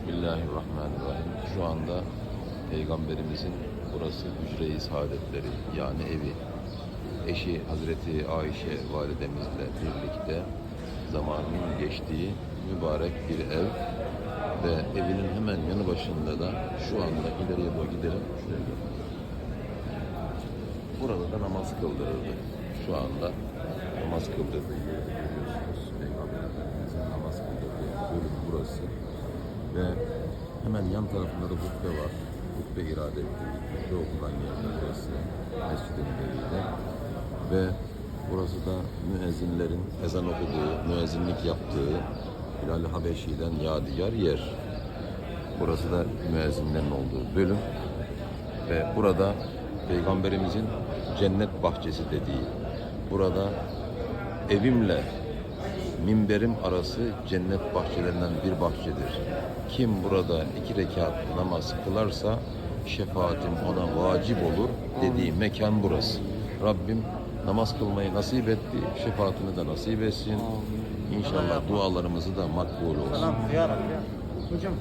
Bismillahirrahmanirrahim. Şu anda Peygamberimizin burası hücre-i saadetleri yani evi. Eşi Hazreti Ayşe validemizle birlikte zamanın geçtiği mübarek bir ev ve evinin hemen yanı başında da şu anda ileriye doğru gidelim. Burada da namaz kıldırıldı. Şu anda namaz kıldırdığı yeri görüyorsunuz. Peygamberimizin namaz kıldırdığı bölüm burası. Ve hemen yan tarafında da hutbe var. Hutbe irade ettiği, hutbe okunan yer burası. Mescid-i Nebevi'de. Ve burası da müezzinlerin ezan okuduğu, müezzinlik yaptığı Bilal Habeşi'den yadigar yer. Burası da müezzinlerin olduğu bölüm. Ve burada Peygamberimizin cennet bahçesi dediği, burada evimle minberim arası cennet bahçelerinden bir bahçedir. Kim burada iki rekat namaz kılarsa şefaatim ona vacip olur dediği mekan burası. Rabbim namaz kılmayı nasip etti, şefaatini de nasip etsin. İnşallah dualarımızı da makbul olsun. Hocam